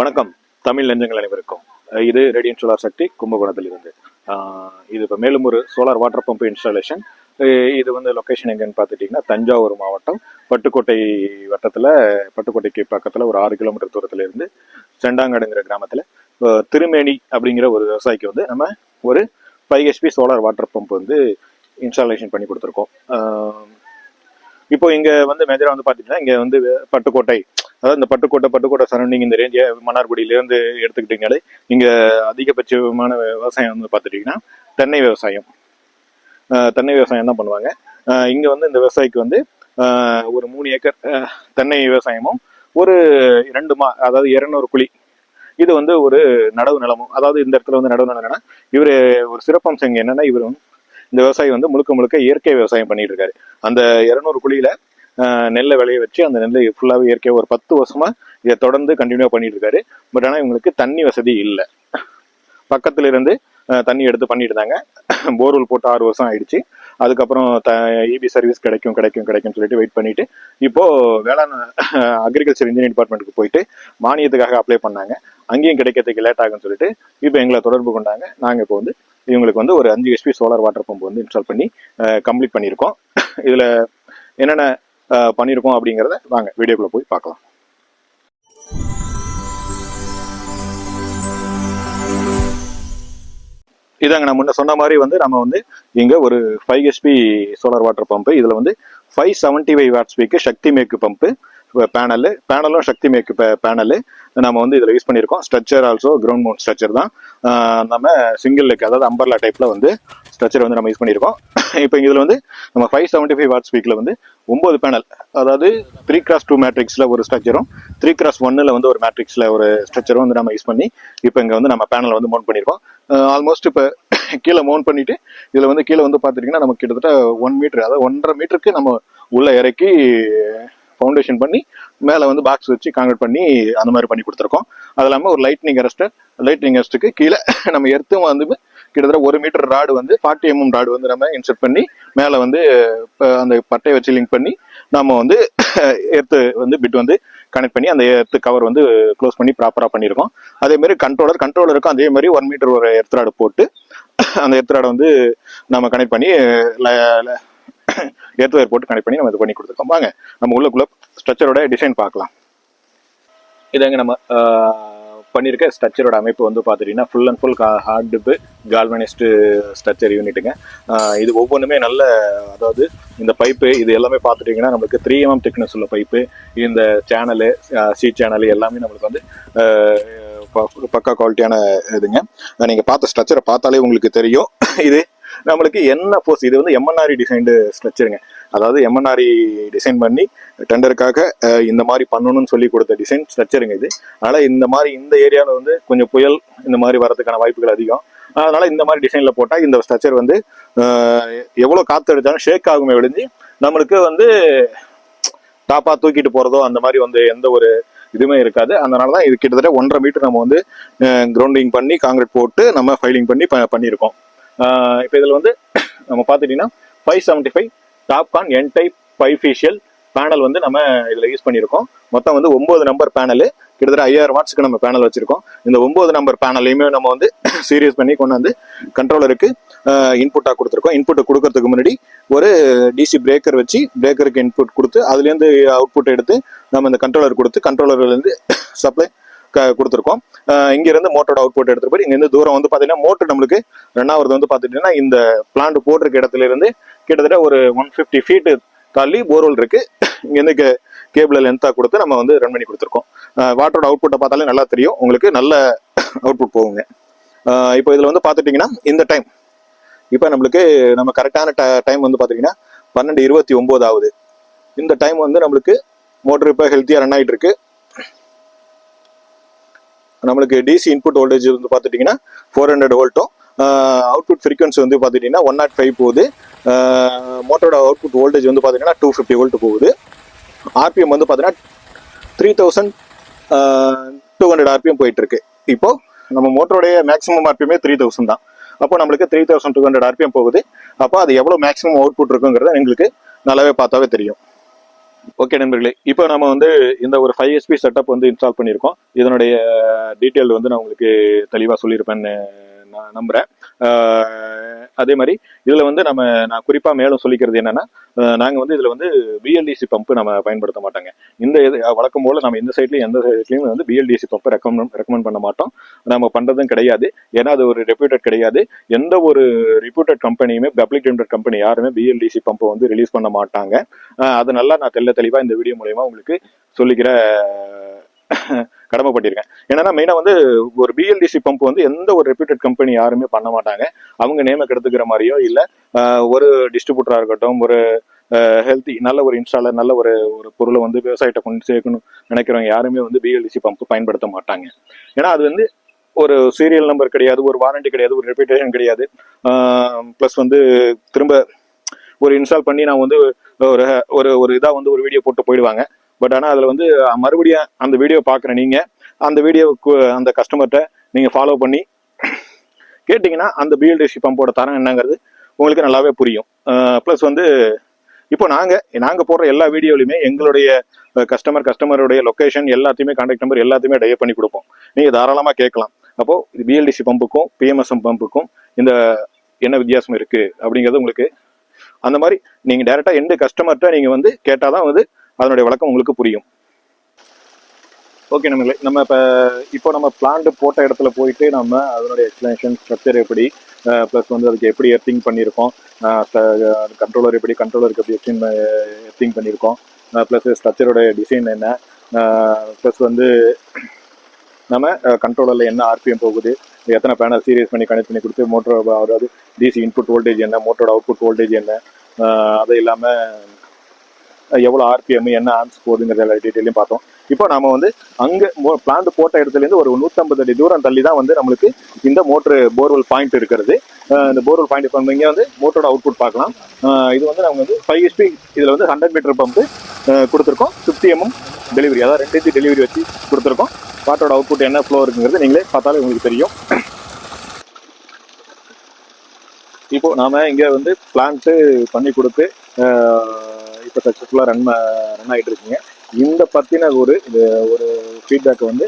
வணக்கம். தமிழ் நெஞ்சங்கள் அனைவருக்கும். இது ரேடியன் சோலார் சக்தி கும்பகோணத்தில் இருந்து இது இப்போ மேலும் ஒரு சோலார் வாட்டர் பம்ப் இன்ஸ்டாலேஷன். இது வந்து லொக்கேஷன் எங்கன்னு பார்த்துட்டிங்கன்னா தஞ்சாவூர் மாவட்டம் பட்டுக்கோட்டை வட்டத்தில் பட்டுக்கோட்டைக்கு பக்கத்தில் ஒரு ஆறு கிலோமீட்டர் தூரத்தில் இருந்து செண்டாங்காடுங்கிற கிராமத்தில் திருமேனி அப்படிங்கிற ஒரு விவசாயிக்கு வந்து நம்ம ஒரு five HP solar water pump வந்து இன்ஸ்டாலேஷன் பண்ணி கொடுத்துருக்கோம். இப்போ இங்கே வந்து மேஜராக வந்து பார்த்தீங்கன்னா இங்கே வந்து பட்டுக்கோட்டை அதாவது இந்த பட்டுக்கோட்டை பட்டுக்கோட்டை சரௌண்டிங் இந்த ரேஞ்ச் மன்னார்குடியிலேருந்து எடுத்துக்கிட்டீங்களே அதிகபட்சமான விவசாயம் வந்து பார்த்துட்டிங்கன்னா தென்னை விவசாயம். தென்னை விவசாயம் தான் பண்ணுவாங்க. இங்கே வந்து இந்த விவசாயிக்கு வந்து ஒரு மூணு ஏக்கர் தென்னை விவசாயமும் ஒரு ரெண்டு மா அதாவது இரநூறு குழி. இது வந்து ஒரு நடவு நிலமும். அதாவது இந்த இடத்துல வந்து நடவு நிலம் என்னன்னா இவர் ஒரு சிறப்பம்சம் என்னன்னா இவர் வந்து இந்த விவசாயி வந்து முழுக்க முழுக்க இயற்கை விவசாயம் பண்ணிட்டு இருக்காரு. அந்த இரநூறு குழியில நெல்லை விளைய வச்சு அந்த நெல்லை ஃபுல்லாகவே இயற்கையாக ஒரு பத்து வருஷமாக இதை தொடர்ந்து கண்டினியூ பண்ணிட்டு இருக்காரு பட் ஆனால் இவங்களுக்கு தண்ணி வசதி இல்லை. பக்கத்துல இருந்து தண்ணி எடுத்து பண்ணிட்டு இருந்தாங்க போர்வெல் போட்டு ஆறு வருஷம் ஆயிடுச்சு. அதுக்கப்புறம் த இபி சர்வீஸ் கிடைக்கும் கிடைக்கும் கிடைக்கும்னு சொல்லிட்டு வெயிட் பண்ணிட்டு இப்போ வேளாண் அக்ரிகல்ச்சர் இன்ஜினியரிங் டிபார்ட்மெண்ட்டுக்கு போயிட்டு மானியத்துக்காக அப்ளை பண்ணாங்க. அங்கேயும் கிடைக்கிறதுக்கு லேட் ஆகும்னு சொல்லிட்டு இப்போ எங்களை தொடர்பு கொண்டாங்க. நாங்கள் இப்போ வந்து இவங்களுக்கு வந்து ஒரு அஞ்சு ஹெச்பி சோலார் வாட்டர் பம்ப் வந்து இன்ஸ்டால் பண்ணி கம்ப்ளீட் பண்ணியிருக்கோம். இதில் என்னென்ன பண்ணியிருக்கோம் அப்படிங்கிறத வாங்க வீடியோக்குள்ளே போய் பார்க்கலாம். இதாங்க நான் முன்ன சொன்ன மாதிரி வந்து நம்ம வந்து இங்கே ஒரு five HP solar water pump இதில் வந்து five seventy five watts speak Shakti make pump panel பேனலும் சக்தி மேக்கு பேனலு நம்ம வந்து இதில் யூஸ் பண்ணியிருக்கோம். Structure also ground mount structure தான். நம்ம சிங்கிள் லெக் அதாவது அம்பர்லா டைப்பில் வந்து ஸ்ட்ரக்சர் வந்து நம்ம யூஸ் பண்ணியிருக்கோம். இப்போ இதில் வந்து நம்ம ஃபைவ் செவன்ட்டி ஃபைவ் வாட் ஸ்பீக்கில் வந்து ஒம்பது பேனல் அதாவது த்ரீ கிராஸ் டூ மேட்ரிக்ஸில் ஒரு ஸ்ட்ரக்சரும் த்ரீ கிராஸ் ஒன்னில் வந்து ஒரு மேட்ரிக்ஸில் ஒரு ஸ்ட்ரக்சரும் வந்து நம்ம யூஸ் பண்ணி இப்போ இங்கே வந்து நம்ம பேனல் வந்து மவுண்ட் பண்ணியிருக்கோம். ஆல்மோஸ்ட் இப்போ கீழே மவுண்ட் பண்ணிவிட்டு இதில் வந்து கீழே வந்து பார்த்துட்டிங்கன்னா நமக்கு கிட்டத்தட்ட ஒன் மீட்டர் அதாவது ஒன்றரை மீட்டருக்கு நம்ம உள்ள இறக்கி ஃபவுண்டேஷன் பண்ணி மேலே வந்து பாக்ஸ் வச்சு காங்கிரட் பண்ணி அந்த மாதிரி பண்ணி கொடுத்துருக்கோம். அது இல்லாமல் ஒரு லைட்னிங் அரெஸ்ட் லைட்னிங் அரெஸ்ட்டுக்கு கீழே நம்ம எர்த்தும் வந்து கிட்டத்தட்ட ஒரு மீட்டர் ராடு வந்து ஃபார்ட்டி எம்எம் ராடு வந்து நம்ம இன்செர்ட் பண்ணி மேலே வந்து அந்த பட்டையை வச்சு லிங்க் பண்ணி நம்ம வந்து எர்த்து வந்து பிட் வந்து கனெக்ட் பண்ணி அந்த எர்த்து கவர் வந்து க்ளோஸ் பண்ணி ப்ராப்பராக பண்ணியிருக்கோம். அதே மாதிரி கண்ட்ரோலர் கண்ட்ரோலருக்கும் அதே மாதிரி ஒன் மீட்டர் ஒரு எர்த் ராடு போட்டு அந்த எர்த் ராடை வந்து நம்ம கனெக்ட் பண்ணி எர்த் ஒயர் போட்டு கனெக்ட் பண்ணி நம்ம இது பண்ணி கொடுத்துருக்கோம். வாங்க நம்ம உள்ளக்குள்ள ஸ்ட்ரக்சரோட டிசைன் பார்க்கலாம். இதாங்க நம்ம பண்ணியிருக்க ஸ்ட்ரக்சரோட அமைப்பு வந்து பார்த்துட்டீங்கன்னா full and full hot dip galvanised structure யூனிட்டுங்க இது ஒவ்வொன்றுமே நல்ல அதாவது இந்த பைப்பு இது எல்லாமே பார்த்துட்டிங்கன்னா நம்மளுக்கு த்ரீ எம்எம் திக்னஸ் உள்ள பைப்பு இந்த சேனலு சி சேனல் எல்லாமே நம்மளுக்கு வந்து ப- பக்கா குவாலிட்டியான இதுங்க. நீங்கள் பார்த்த ஸ்ட்ரக்சரை பார்த்தாலே உங்களுக்கு தெரியும். இது நம்மளுக்கு என்ன ஃபோர்ஸ் இது வந்து எம்என்ஆர்இ டிசைன்டு ஸ்ட்ரக்சருங்க அதாவது எம்என்ஆர்இ டிசைன் பண்ணி டெண்டருக்காக இந்த மாதிரி பண்ணணும்னு சொல்லி கொடுத்த டிசைன் ஸ்ட்ரக்சருங்க இது. அதனால் இந்த மாதிரி இந்த ஏரியாவில் வந்து கொஞ்சம் புயல் இந்த மாதிரி வரதுக்கான வாய்ப்புகள் அதிகம். அதனால் இந்த மாதிரி டிசைனில் போட்டால் இந்த ஸ்ட்ரக்சர் வந்து எவ்வளோ காற்று அடித்தாலும் ஷேக் ஆகுமே விழுந்து நம்மளுக்கு வந்து டாப்பாக தூக்கிட்டு போகிறதோ அந்த மாதிரி வந்து எந்த ஒரு இதுவுமே இருக்காது. அதனால தான் இது கிட்டத்தட்ட ஒன்றரை மீட்டர் நம்ம வந்து கிரவுண்டிங் பண்ணி காங்கிரீட் போட்டு நம்ம ஃபைலிங் பண்ணி ப- பண்ணியிருக்கோம். இப்போ இதில் வந்து நம்ம பார்த்துட்டிங்கன்னா five seventy five Topcon N type bifacial panel வந்து நம்ம இதில் யூஸ் பண்ணியிருக்கோம். மொத்தம் வந்து ஒம்பது நம்பர் பேனலு கிட்டத்தட்ட ஐயாயிரம் வாட்ஸ்க்கு நம்ம பேனல் வச்சுருக்கோம். இந்த ஒம்பது நம்பர் பேனலையுமே நம்ம வந்து சீரியஸ் பண்ணி கொண்டு வந்து கண்ட்ரோலருக்கு இன்புட்டாக கொடுத்துருக்கோம். இன்புட்டை கொடுக்கறதுக்கு முன்னாடி ஒரு டிசி பிரேக்கர் வச்சு பிரேக்கருக்கு இன்புட் கொடுத்து அதுலேருந்து அவுட்புட் எடுத்து நம்ம இந்த கண்ட்ரோலர் கொடுத்து கண்ட்ரோலர்லேருந்து சப்ளை கொடுத்துருக்கோம். இங்கேருந்து மோட்டரோட அவுட்புட் எடுத்துட்டு போய் இங்கேருந்து தூரம் வந்து பார்த்தீங்கன்னா மோட்டர் நம்மளுக்கு ரன் வந்து பார்த்துட்டிங்கன்னா இந்த பிளான்ட் போட்டிருக்க இடத்துல இருந்து கிட்டத்தட்ட ஒரு ஒன் ஃபிஃப்டி ஃபீட்டு தள்ளி போர்வெல் இருக்கு. இங்கேருந்து கே கேபிள் லென்த்தாக கொடுத்து நம்ம வந்து ரன் பண்ணி கொடுத்துருக்கோம். வாட்டரோட அவுட்புட்டை பார்த்தாலே நல்லா தெரியும். உங்களுக்கு நல்ல அவுட்புட் போகுங்க. இப்போ இதில் வந்து பார்த்துட்டிங்கன்னா இந்த டைம் இப்போ நம்மளுக்கு நம்ம கரெக்டான டைம் வந்து பார்த்தீங்கன்னா பன்னெண்டு இருபத்தி ஒம்பது ஆகுது. இந்த டைம் வந்து நம்மளுக்கு மோட்டர் இப்போ ஹெல்த்தியாக ரன் ஆகிட்டு இருக்கு. நம்மளுக்கு டிசி இன்புட் வோல்டேஜ் வந்து பார்த்துட்டிங்கன்னா ஃபோர் ஹண்ட்ரட் வோல்ட்டும் அவுட்புட் ஃப்ரீக்வன்சி வந்து பார்த்துட்டிங்கன்னா ஒன் நாட் oh ஃபைவ் போகுது. மோட்டரோட அவுட்புட் வோல்டேஜ் வந்து பார்த்தீங்கன்னா டூ ஃபிஃப்டி வோல்ட் போகுது. ஆர்பிஎம் வந்து பார்த்தீங்கன்னா three thousand two hundred RPM போயிட்டுருக்கு. இப்போது நம்ம மோட்டரோடைய மேக்ஸிமம் ஆர்பிஎமே த்ரீ தௌசண்ட் தான். அப்போ நம்மளுக்கு three thousand two hundred RPM போகுது. அப்போ அது எவ்வளோ மேக்ஸிமம் அவுட்புட் இருக்குங்கிறத எங்களுக்கு நல்லாவே பார்த்தாவே தெரியும். ஓகே நண்பர்களே இப்போ நம்ம வந்து இந்த ஒரு ஃபைவ் எஸ்பி செட்டப் வந்து இன்ஸ்டால் பண்ணியிருக்கோம். இதனுடைய டீட்டெயில் வந்து நான் உங்களுக்கு தெளிவாக சொல்லியிருப்பேன்னு நான் நம்புறேன். அதே மாதிரி இதுல வந்து நம்ம நான் குறிப்பா மேலும் சொல்லிக்கிறது என்னன்னா நாங்க வந்து இதுல வந்து பிஎல்டிசி பம்பு நம்ம பயன்படுத்த மாட்டாங்க. இந்த இது வழக்கம் போல நம்ம இந்த சைட்லயும் எந்த சைட்லயும் வந்து பிஎல்டிசி பம்பை ரெக்கமெண்ட் ரெக்கமெண்ட் பண்ண மாட்டோம். நம்ம பண்றதும் கிடையாது. ஏன்னா அது ஒரு ரெப்யூட்டட் கிடையாது. எந்த ஒரு ரிப்யூட்டட் கம்பெனியுமே பப்ளிக் லிமிடெட் கம்பெனி யாருமே பிஎல்டிசி பம்பை வந்து ரிலீஸ் பண்ண மாட்டாங்க. அது நல்லா நான் தெல்ல தெளிவாக இந்த வீடியோ மூலயமா உங்களுக்கு சொல்லிக்கிற கடமைப்பட்டிருக்கேன். ஏன்னா மெயினாக வந்து ஒரு பிஎல்டிசி பம்ப் வந்து எந்த ஒரு ரெப்யூட்டட் கம்பெனி யாருமே பண்ண மாட்டாங்க. அவங்க நேமை கெடுத்துக்கிற மாதிரியோ இல்லை ஒரு டிஸ்ட்ரிபியூட்டராக இருக்கட்டும் ஒரு ஹெல்த்தி நல்ல ஒரு இன்ஸ்டாலர் நல்ல ஒரு ஒரு பொருளை வந்து விவசாயிட்ட கொண்டு சேர்க்கணும் நினைக்கிறவங்க யாருமே வந்து பிஎல்டிசி பம்ப் பயன்படுத்த மாட்டாங்க. ஏன்னா அது வந்து ஒரு சீரியல் நம்பர் கிடையாது ஒரு வாரண்டி கிடையாது ஒரு ரெப்யூட்டேஷன் கிடையாது. ப்ளஸ் வந்து திரும்ப ஒரு இன்ஸ்டால் பண்ணி நான் வந்து ஒரு ஒரு ஒரு இதாக வந்து ஒரு வீடியோ போட்டு போயிடுவாங்க. பட் ஆனால் அதில் வந்து மறுபடியும் அந்த வீடியோ பார்க்குற நீங்கள் அந்த வீடியோவுக்கு அந்த கஸ்டமர்கிட்ட நீங்கள் ஃபாலோ பண்ணி கேட்டிங்கன்னா அந்த பிஎல்டிசி பம்போட தரம் என்னங்கிறது உங்களுக்கு நல்லாவே புரியும். ப்ளஸ் வந்து இப்போ நாங்கள் நாங்கள் போடுற எல்லா வீடியோலையுமே எங்களுடைய கஸ்டமர் கஸ்டமருடைய லொக்கேஷன் எல்லாத்தையுமே கான்டாக்ட் நம்பர் எல்லாத்தையுமே டைப் பண்ணி கொடுப்போம். நீங்கள் தாராளமாக கேட்கலாம். அப்போது இது பிஎல்டிசி பம்புக்கும் பிஎம்எஸ்எம் பம்புக்கும் இந்த என்ன வித்தியாசம் இருக்குது அப்படிங்கிறது உங்களுக்கு அந்த மாதிரி நீங்கள் டேரெக்டாக எந்த கஸ்டமர்கிட்ட நீங்கள் வந்து கேட்டால் தான் வந்து அதனுடைய விளக்கம் உங்களுக்கு புரியும். ஓகே நம்மளே நம்ம இப்போ இப்போ நம்ம பிளான்ட் போட்ட இடத்துல போயிட்டு நம்ம அதனுடைய எக்ஸ்பிளேஷன் ஸ்ட்ரக்சர் எப்படி ப்ளஸ் வந்து அதுக்கு எப்படி எர்த்திங் பண்ணியிருக்கோம் கண்ட்ரோலர் எப்படி கண்ட்ரோலருக்கு எப்படி எர்த்திங் எர்த்திங் பண்ணியிருக்கோம் ப்ளஸ் ஸ்ட்ரக்சரோட டிசைன் என்ன ப்ளஸ் வந்து நம்ம கண்ட்ரோலரில் என்ன ஆர்பிஎம் போகுது எத்தனை பேனல் சீரியஸ் பண்ணி கனெக்ட் பண்ணி கொடுத்து மோட்டர் அதாவது டிசி இன்புட் வோல்டேஜ் என்ன மோட்டரோட அவுட்புட் வோல்டேஜ் என்ன அது இல்லாமல் எவ்வளோ ஆர்பிஎம் என்ன ஆம்ஸ் போகுதுங்கிற எல்லா டீட்டெயிலையும் பார்த்தோம். இப்போ நாம வந்து அங்கே பிளான்ட் போட்ட இடத்துலேருந்து ஒரு நூற்றம்பது அடி தூரம் தள்ளி தான் வந்து நம்மளுக்கு இந்த மோட்ரு போர்வெல் பாயிண்ட் இருக்கிறது. இந்த போர்வெல் பாயிண்ட் இப்போ இங்கே வந்து மோட்டரோட அவுட்புட் பார்க்கலாம். இது வந்து நம்ம வந்து ஃபைவ் ஹெச்பி இதில் வந்து ஹண்ட்ரட் மீட்டர் பம்பு கொடுத்துருக்கோம். ஃபிஃப்டி எம்எம் டெலிவரி அதாவது ரெண்டு இன்ச்சு டெலிவரி வச்சு கொடுத்துருக்கோம். வாட்டரோட அவுட்புட் என்ன ஃப்ளோ இருக்குங்கிறது நீங்களே பார்த்தாலே உங்களுக்கு தெரியும். இப்போ நாம் இங்கே வந்து பிளான்ட்டு பண்ணி கொடுத்து இப்போ சக்ஸஸ்ஃபுல்லாக ரன் ரன் ஆகிட்டு இருக்கீங்க. இந்த பற்றின ஒரு இது ஒரு ஃபீட்பேக் வந்து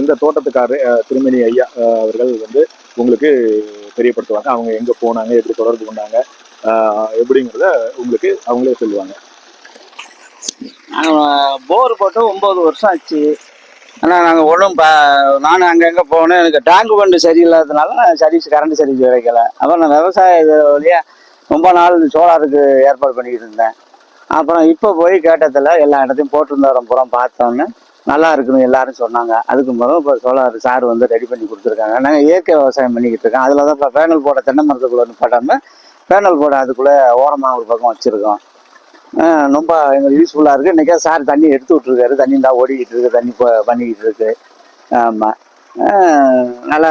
இந்த தோட்டத்துக்காரர் திருமணி ஐயா அவர்கள் வந்து உங்களுக்கு தெரியப்படுத்துவாங்க. அவங்க எங்கே போனாங்க எப்படி தொடர்பு கொண்டாங்க எப்படிங்கிறத உங்களுக்கு அவங்களே சொல்லுவாங்க. நாங்கள் போர் போட்டு ஒம்பது வருஷம் ஆச்சு. ஆனால் நாங்கள் ஒன்றும் ப நானும் அங்கங்கே போனேன் எனக்கு டேங்க் பண்டு சரியில்லாததுனால நான் சர்வீஸ் கரண்ட் சர்வீஸ் கிடைக்கல அப்புறம் நான் விவசாய வழியாக ரொம்ப நாள் சோலாருக்கு ஏற்பாடு பண்ணிக்கிட்டு இருந்தேன். அப்புறம் இப்போ போய் கேட்டதில் எல்லா இடத்தையும் போட்டிருந்தோம் புறம் பார்த்தோன்னே நல்லா இருக்குன்னு எல்லாரும் சொன்னாங்க. அதுக்கு முதல் இப்போ சோலார் சார் வந்து ரெடி பண்ணி கொடுத்துருக்காங்க. நாங்கள் இயற்கை விவசாயம் பண்ணிக்கிட்டு இருக்கோம். அதில் தான் இப்போ பேனல் போட தென்னை மரத்துக்குள்ளே போடாமல் பேனல் போட அதுக்குள்ளே ஓரமாக ஒரு பக்கம் வச்சுருக்கோம். ரொம்ப எங்களுக்கு யூஸ்ஃபுல்லாக இருக்குது இன்றைக்கே சார் தண்ணி எடுத்து விட்ருக்காரு தண்ணி தான் ஓடிக்கிட்டு இருக்கு. தண்ணி இப்போ பண்ணிக்கிட்டு இருக்கு. ஆமாம் நல்லா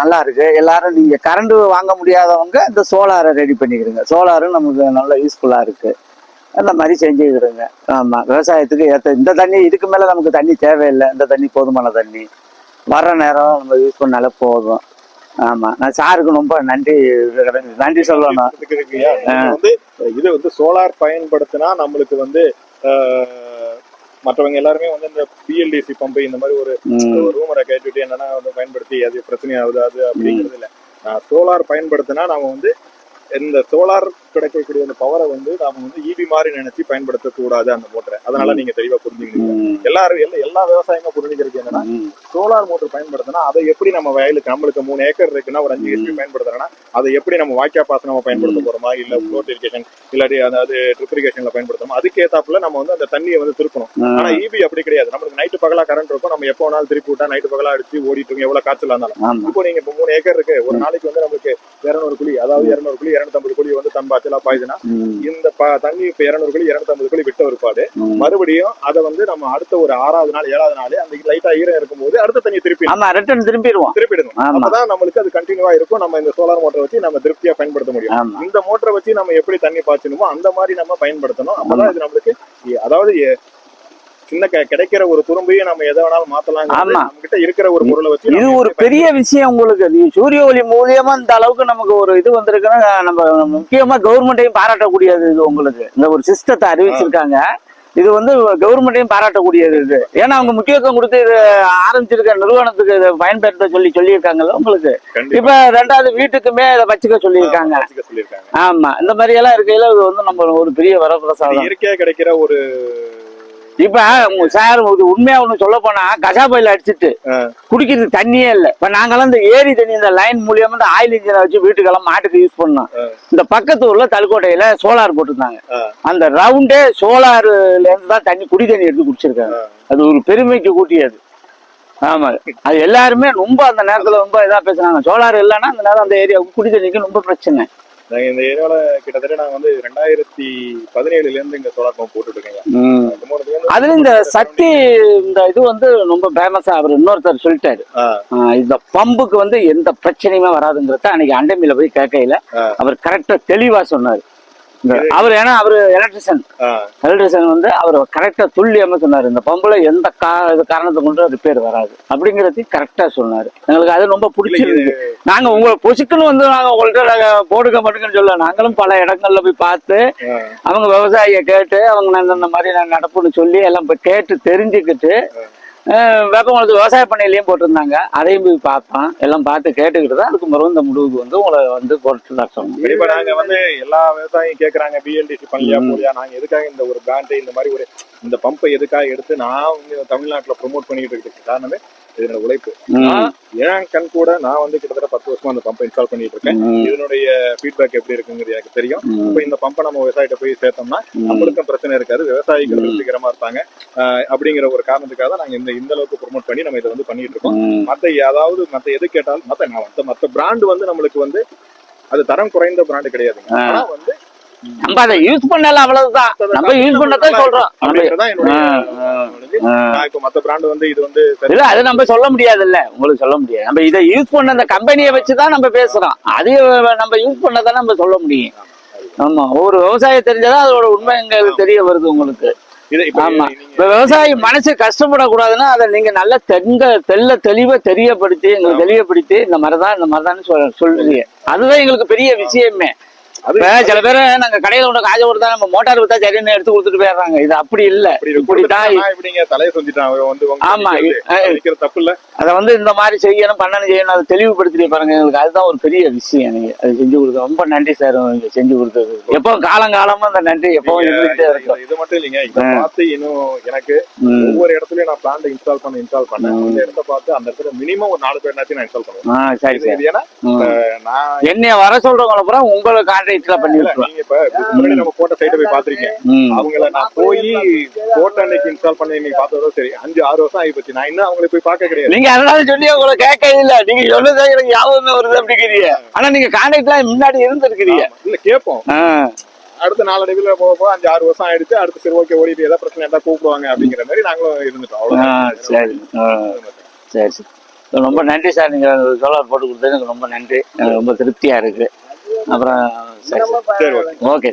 நல்லா இருக்குது எல்லாரும் நீங்கள் கரண்ட்டு வாங்க முடியாதவங்க இந்த சோலாரை ரெடி பண்ணிக்கிறீங்க சோலாரும் நமக்கு நல்ல யூஸ்ஃபுல்லாக இருக்குது அந்த மாதிரி செஞ்சுக்கிறோங்க ஆமாம் விவசாயத்துக்கு ஏற்ற இந்த தண்ணி இதுக்கு மேலே நமக்கு தண்ணி தேவையில்லை. இந்த தண்ணி போதுமான தண்ணி. வர்ற நேரம் நம்ம யூஸ் பண்ணாலே போதும். ஆமாம் நான் சாருக்கு ரொம்ப நன்றி நன்றி சொல்லணும். நம்ம வந்து இது வந்து சோலார் பயன்படுத்தினா நம்மளுக்கு வந்து மற்றவங்க எல்லாருமே வந்து இந்த பிஎல்டிசி பம்பு இந்த மாதிரி ஒரு ரூமரை கேட்டுட்டு என்னன்னா வந்து பயன்படுத்தி அது பிரச்சனை ஆகுது அது அப்படிங்கிறது இல்ல. சோலார் பயன்படுத்தினா நாம வந்து இந்த சோலார் கிடைக்கக்கூடிய அந்த பவரை வந்து நாம வந்து ஈபி மாதிரி நினைச்சு பயன்படுத்த கூடாது அந்த மோட்டரை அதனால நீங்க தெளிவா புரிஞ்சுக்கணும் எல்லாரும் எல்லா எல்லா விவசாயமும் புரிஞ்சுக்கிறது என்னன்னா சோலார் மோட்டர் பயன்படுத்தினா அதை எப்படி நம்ம வயலுக்கு நம்மளுக்கு மூணு ஏக்கர் இருக்குன்னா ஒரு அஞ்சு ஹெச்பி பயன்படுத்துறோம்னா அதை எப்படி நம்ம வாய்க்கா பாசனமா பயன்படுத்த போறோமா? இல்ல ஃப்ளோட் இரிகேஷன் இல்லாட்டி அதாவது ட்ரிப் இரிகேஷன்ல பயன்படுத்தோமா அதுக்கு ஏத்தாப்புல நம்ம வந்து அந்த தண்ணியை வந்து திருப்பணும். ஆனா இபி அப்படி கிடையாது. நம்மளுக்கு நைட்டு பகலா கரண்ட் இருக்கும். நம்ம எப்போ வேணாலும் திருப்பி விட்டா நைட்டு பகலா அடிச்சு ஓடிட்டு எவ்வளவு காய்ச்சல் இருந்தாலும். இப்போ நீங்க இப்போ மூணு ஏக்கர் இருக்கு. ஒரு நாளைக்கு வந்து நமக்கு இருநூறு குழி அதாவது இருநூறு குழி இருநூத்தம்பது குழி வந்து தன் பாய்ச்சலா பாய்துனா இந்த தண்ணி இப்ப இருநூறு குழி இருநூத்தம்பது குழி விட்ட ஒருபாடு. மறுபடியும் அதை வந்து நம்ம அடுத்த ஒரு ஆறாவது நாள் ஏழாவது நாள் அந்த லைட்டா ஈரம் இருக்கும்போது அடுத்த தண்ணி திருப்பி ஆமா ரிட்டர்ன் திரும்பிடுவோம் திருப்பிடணும். ஆமா. அப்பதான் நம்மளுக்கு அது கண்டினியூவா இருக்கும். நம்ம இந்த சோலார் மோட்டரை வச்சு நம்ம திருப்தியா பயன்படுத்த முடியும். இந்த மோட்டரை வச்சு நம்ம எப்படி தண்ணி பாய்ச்சணுமோ அந்த மாதிரி நம்ம பயன்படுத்தணும். அப்பதான் இது நம்மளுக்கு அதாவது சின்ன கிடைக்கிற ஒரு துரும்பையும் நம்ம எதை வேணாலும் மாத்தலாம் ஆமா. கிட்ட இருக்கிற ஒரு பொருளை வச்சு இது ஒரு பெரிய விஷயம் உங்களுக்கு. நீ சூரிய ஒளி மூலியமா இந்த அளவுக்கு நமக்கு ஒரு இது வந்திருக்குன்னா நம்ம முக்கியமா கவர்மெண்ட்டையும் பாராட்டக்கூடியது இது உங்களுக்கு. இந்த ஒரு சிஸ்டத்தை அறிவிச்சிருக்காங்க. இது வந்து கவர்மெண்ட்டையும் பாராட்டக்கூடியது இது. ஏன்னா அவங்க முக்கியத்துவம் கொடுத்து இது ஆரம்பிச்சிருக்க நிறுவனத்துக்கு இதை பயன்படுத்த சொல்லி சொல்லியிருக்காங்கல்ல உங்களுக்கு? இப்ப ரெண்டாவது வீட்டுக்குமே இதை வச்சுக்க சொல்லியிருக்காங்க. ஆமா இந்த மாதிரி எல்லாம் இருக்கையில இது வந்து நம்ம ஒரு பெரிய வரப்பிரசாதம். இயற்கையா கிடைக்கிற ஒரு இப்ப உங்க சார் உண்மையா ஒண்ணு சொல்ல போனா கசாபையில அடிச்சிட்டு ஆ. குடிக்கிறதுக்கு தண்ணியே இல்ல. இப்ப நாங்கெல்லாம் இந்த ஏரி தண்ணி இந்த லைன் மூலியமா இந்த ஆயில் இன்ஜினை வச்சு வீட்டுக்கெல்லாம் மாட்டுக்கு யூஸ் பண்ணோம். இந்த பக்கத்து ஊர்ல தலுக்கோட்டையில சோலார் போட்டிருந்தாங்க. அந்த ரவுண்டே சோலார்ல இருந்து தான் தண்ணி குடி தண்ணி எடுத்து குடிச்சிருக்காங்க. அது ஒரு பெருமைக்கு கூட்டியது. ஆமா. அது எல்லாருமே ரொம்ப அந்த நேரத்துல ரொம்ப இதா பேசுனாங்க. சோலார் இல்லைன்னா அந்த நேரம் அந்த ஏரியாவுக்கு குடி தண்ணிக்கு ரொம்ப பிரச்சனை. இந்த ஏரியால கிட்டத்தட்ட நாங்க வந்து ரெண்டாயிரத்தி பதினேழுல இருந்து இங்க சோலார் பம்ப் வந்து- அதுல இந்த சக்தி இந்த இது வந்து ரொம்ப ஃபேமஸா அவர் இன்னொருத்தர் சொல்லிட்டாரு. இந்த பம்புக்கு வந்து எந்த பிரச்சனையுமே வராதுங்கிறத அன்னைக்கு அண்டமில போய் கேட்கையில. அவர் கரெக்டா தெளிவா சொன்னாரு. அவர் ஏன்னா அவர் எலக்ட்ரிஷியன் எலக்ட்ரிஷியன் வந்து அவர் கரெக்டா துல்லியமா சொன்னாரு. இந்த பம்புல எந்த காரணத்தை கொண்டு ரிப்பேர் வராது. அப்படிங்கறதையும் கரெக்டா சொன்னாரு. எங்களுக்கு அது ரொம்ப பிடிச்சிருக்கு நாங்க உங்களை பொசுக்குன்னு வந்து நாங்க உங்கள்ட்ட நாங்க போடுக்க மாட்டேங்கன்னு சொல்ல நாங்களும் பல இடங்கள்ல போய் பார்த்து. அவங்க விவசாயிய கேட்டு அவங்க இந்த மாதிரி நான் நடப்புன்னு சொல்லி எல்லாம் போய் கேட்டு தெரிஞ்சுக்கிட்டு வேப்பங்குளத்து விவசாய பண்ணையிலையும் போட்டிருந்தாங்க. அதையும் போய் பார்ப்போம் எல்லாம் பார்த்து கேட்டுக்கிட்டு தான் அதுக்கு பிறகு இந்த முடிவுக்கு வந்து உங்களை வந்து பொறுத்து தான் சொன்னோம் கண்டிப்பா நாங்க வந்து எல்லா விவசாயியும் கேக்குறாங்க. பிஎல்டிசி பண்ணலையா போலியா? நாங்க எதுக்காக இந்த ஒரு பிராண்ட் இந்த மாதிரி ஒரு இந்த பம்பை எதுக்காக எடுத்து நான் வந்து தமிழ்நாட்டுல ப்ரோமோட் பண்ணிட்டு இருக்கிறதுக்கு காரணமே இது என்னோட உழைப்பு என் கண் கூட நான் வந்து கிட்டத்தட்ட பத்து வருஷமா அந்த பம்பை இன்ஸ்டால் பண்ணிட்டு இருக்கேன். இதனுடைய ஃபீட்பேக் எப்படி இருக்குங்கிறது எனக்கு தெரியும். இப்போ இந்த பம்பை நம்ம விவசாயிட்ட போய் சேர்த்தோம்னா. நம்மளுக்கும் பிரச்சனை இருக்காது விவசாயிகள். திருப்திகரமா இருப்பாங்க அப்படிங்கிற ஒரு காரணத்துக்காக தான் நாங்க இந்த இந்த அளவுக்கு ப்ரோமோட் பண்ணி நம்ம இதை வந்து பண்ணிட்டு இருக்கோம். மத்த அதாவது மத்த எது கேட்டாலும் மத்த நான் மத்த மத்த பிராண்ட் வந்து நம்மளுக்கு வந்து அது தரம் குறைந்த பிராண்ட் கிடையாதுங்க. ஆனா வந்து நம்ம அதை யூஸ் பண்ணல அவ்வளவுதான். நம்ம யூஸ் பண்ணதான் சொல்றோம். மத்த பிராண்ட் வந்து இது வந்து இல்ல அது நம்ம சொல்ல முடியாதுல்ல. உங்களுக்கு சொல்ல முடியாது. நம்ம இதை யூஸ் பண்ண அந்த கம்பெனியை வச்சுதான் நம்ம பேசுறோம். அது நம்ம யூஸ் பண்ணதான் நம்ம சொல்ல முடியும். ஆமா ஒரு விவசாயம் தெரிஞ்சாதான் அதோட உண்மை எங்களுக்கு தெரிய வருது உங்களுக்கு? ஆமா. இப்ப விவசாயி மனசு கஷ்டப்படக்கூடாதுன்னா அதை நீங்க நல்ல தெங்க தெல்ல தெளிவா தெரியப்படுத்தி எங்களுக்கு தெளிவுபடுத்தி இந்த மாதிரிதான் இந்த மாதிரிதான் சொல் சொல்றீங்க. அதுதான் எங்களுக்கு பெரிய விஷயமே. இப்ப சில பேர் நாங்க கடையில ஒண்ணு காஜ கொடுத்தா நம்ம மோட்டார் வித்தா சரின்னு எடுத்து கொடுத்துட்டு போயிடுறாங்க. இது அப்படி இல்ல. இப்படிதான் ஆமா, தப்பு இல்ல. அதை வந்து இந்த மாதிரி செய்யணும் பண்ணணும் செய்யணும் அதை தெளிவுபடுத்தி பாருங்க. எங்களுக்கு அதுதான் ஒரு பெரிய விஷயம் நீங்க அது செஞ்சு கொடுக்க ரொம்ப நன்றி சார் நீங்க செஞ்சு கொடுத்தது. எப்பவும் காலங்காலமா அந்த நன்றி இருக்கும். இது மட்டும் இல்லைங்க. பார்த்து இன்னும் எனக்கு. ஒவ்வொரு இடத்துலயும் நான் பிளான் இன்ஸ்டால் பண்ண இன்ஸ்டால் பண்ணேன். அந்த இடத்த பார்த்து அந்த இடத்துல மினிமம் ஒரு நாலு பேர் நான் இன்ஸ்டால் பண்ணுவேன். சரி சார். ஏன்னா நான் என்னைய வர சொல்றவங்கள பூரா உங்களை கான்டாக்ட்ல பண்ணி விட்டுருவேன் இப்ப நம்ம போட்ட சைட்டை போய் பாத்திருக்கீங்க ம். அவங்கள நான் போய் போட்ட அன்னைக்கு இன்ஸ்டால் பண்ணி நீங்க பார்த்ததோ சரி அஞ்சு ஆறு வருஷம் ஆகி போச்சு நான் இன்னும் அவங்களை போய் பார்க்க கிடையாது. நீங்க அதனால சொல்லி உங்களை கேட்க இல்ல? நீங்க சொன்னதே எனக்கு ஞாபகமே வருது அப்படிங்கிறீங்க. ஆனா நீங்க கான்டாக்ட்ல முன்னாடி இருந்திருக்கிறீங்க. இல்ல கேட்போம். அடுத்த நாளடைவில் போக போக அஞ்சு ஆறு வருஷம் ஆயிடுச்சு. அடுத்து சரி ஓகே ஓடிட்டு ஏதாவது பிரச்சனை இருந்தா கூப்பிடுவாங்க அப்படிங்கிற மாதிரி நாங்களும் இருந்துட்டோம். ஆ, அவ்வளவுதான். சரி. சரி சரி. ரொம்ப நன்றி சார். நீங்க சோலார் போட்டு கொடுத்தது எனக்கு ரொம்ப நன்றி. எனக்கு ரொம்ப திருப்தியா இருக்கு. அப்புறம் சரி ஓகே.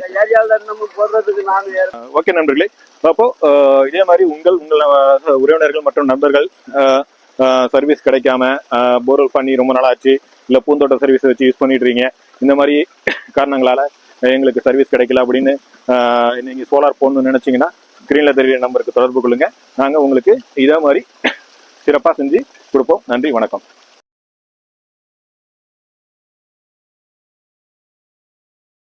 ஓகே. நண்பர்களே. அப்போ இதே மாதிரி உங்கள் உங்கள் உறவினர்கள் மற்றும் நண்பர்கள் சர்வீஸ் கிடைக்காம போர்வெல் பண்ணி ரொம்ப நாள் ஆச்சு இல்ல பூந்தோட்ட சர்வீஸ் வச்சு யூஸ் பண்ணிட்டு இருக்கீங்க இந்த மாதிரி காரணங்களால எங்களுக்கு சர்வீஸ் கிடைக்கல அப்படின்னு அஹ், நீங்க சோலார் போடணும்னு நினைச்சீங்கன்னா ஸ்கிரீன்ல தெரியுற நம்பருக்கு தொடர்பு கொள்ளுங்க. நாங்க உங்களுக்கு இதே மாதிரி சிறப்பா செஞ்சு கொடுப்போம். நன்றி வணக்கம்.